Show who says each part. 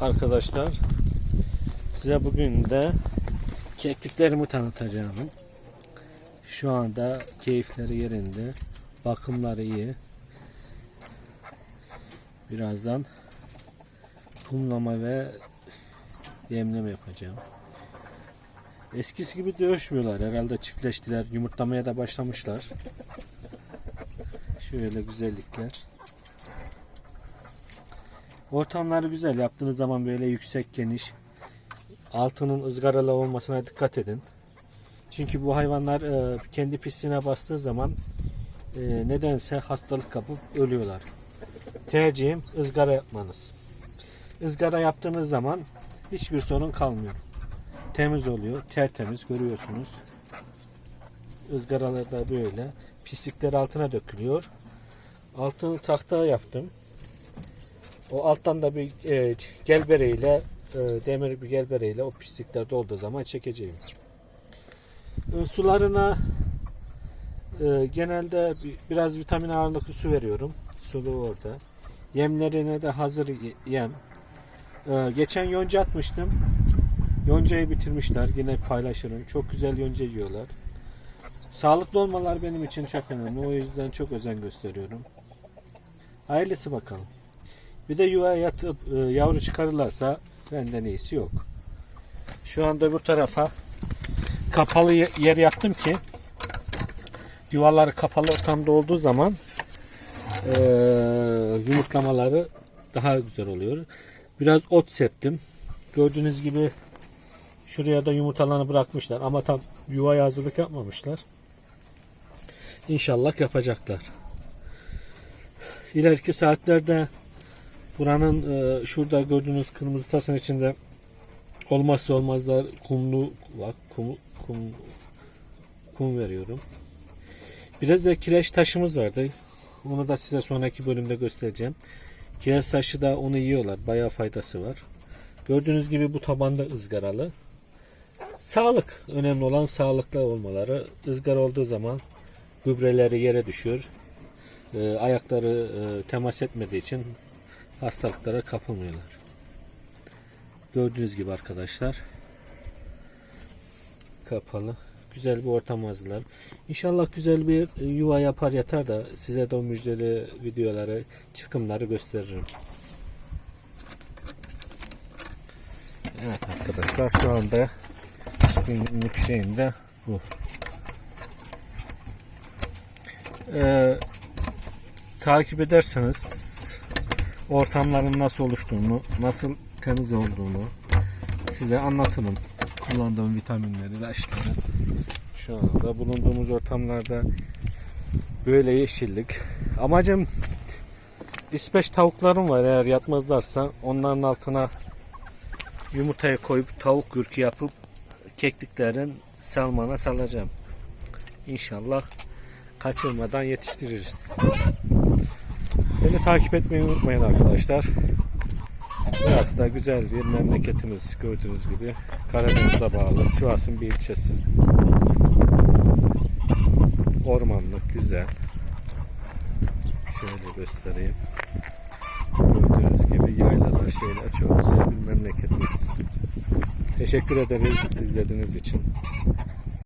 Speaker 1: arkadaşlar. Size bugün de kekliklerimi tanıtacağım. Şu anda keyifleri yerinde. Bakımları iyi. Birazdan kumlama ve yemleme yapacağım. Eskisi gibi dövüşmüyorlar. Herhalde çiftleştiler. Yumurtlamaya da başlamışlar. Şöyle güzellikler. Ortamları güzel. Yaptığınız zaman böyle yüksek geniş. Altının ızgaralı olmasına dikkat edin. Çünkü bu hayvanlar e, kendi pisliğine bastığı zaman e, nedense hastalık kapıp ölüyorlar. Tercihim ızgara yapmanız. Izgara yaptığınız zaman hiçbir sorun kalmıyor. Temiz oluyor. Tertemiz görüyorsunuz. Izgaralar da böyle. Pislikler altına dökülüyor. Altını tahta yaptım. O alttan da bir e, gelbereyle e, demir bir gelbereyle o pislikler dolduğu zaman çekeceğim. E, sularına e, genelde bir- biraz vitamin ağırlıklı su veriyorum. Sulu orada. Yemlerine de hazır yem. E, geçen yonca atmıştım. Yoncayı bitirmişler. Yine paylaşırım. Çok güzel yonca yiyorlar. Sağlıklı olmalar benim için çok önemli. O yüzden çok özen gösteriyorum. Hayırlısı bakalım. Bir de yuvaya yatıp e, yavru çıkarırlarsa benden iyisi yok. Şu anda bu tarafa kapalı ye- yer yaptım ki yuvaları kapalı ortamda olduğu zaman e, yumurtlamaları daha güzel oluyor. Biraz ot septim. Gördüğünüz gibi şuraya da yumurtalarını bırakmışlar ama tam yuvaya hazırlık yapmamışlar. İnşallah yapacaklar. İleriki saatlerde buranın e, şurada gördüğünüz kırmızı tasın içinde olmazsa olmazlar kumlu bak kum, kum, kum veriyorum. Biraz da kireç taşımız vardı. Onu da size sonraki bölümde göstereceğim. Kireç taşı da onu yiyorlar. Bayağı faydası var. Gördüğünüz gibi bu tabanda ızgaralı. Sağlık. Önemli olan sağlıklı olmaları. Izgara olduğu zaman gübreleri yere düşüyor. E, ayakları e, temas etmediği için hastalıklara kapılmıyorlar. Gördüğünüz gibi arkadaşlar kapalı. Güzel bir ortam hazırlar. İnşallah güzel bir yuva yapar yatar da size de o müjdeli videoları, çıkımları gösteririm. Evet arkadaşlar şu anda günlük şeyinde bu. Ee, takip ederseniz ortamların nasıl oluştuğunu, nasıl temiz olduğunu size anlatırım. Kullandığım vitaminleri, ilaçları. Şu anda bulunduğumuz ortamlarda böyle yeşillik. Amacım İsveç tavuklarım var eğer yatmazlarsa onların altına yumurtayı koyup tavuk gürkü yapıp kekliklerin salmana salacağım. İnşallah kaçırmadan yetiştiririz. Takip etmeyi unutmayın arkadaşlar. Burası da güzel bir memleketimiz gördüğünüz gibi. Karadeniz'e bağlı Sivas'ın bir ilçesi. Ormanlık güzel. Şöyle göstereyim. Gördüğünüz gibi yaylalar şeyler çok güzel bir memleketimiz. Teşekkür ederiz izlediğiniz için.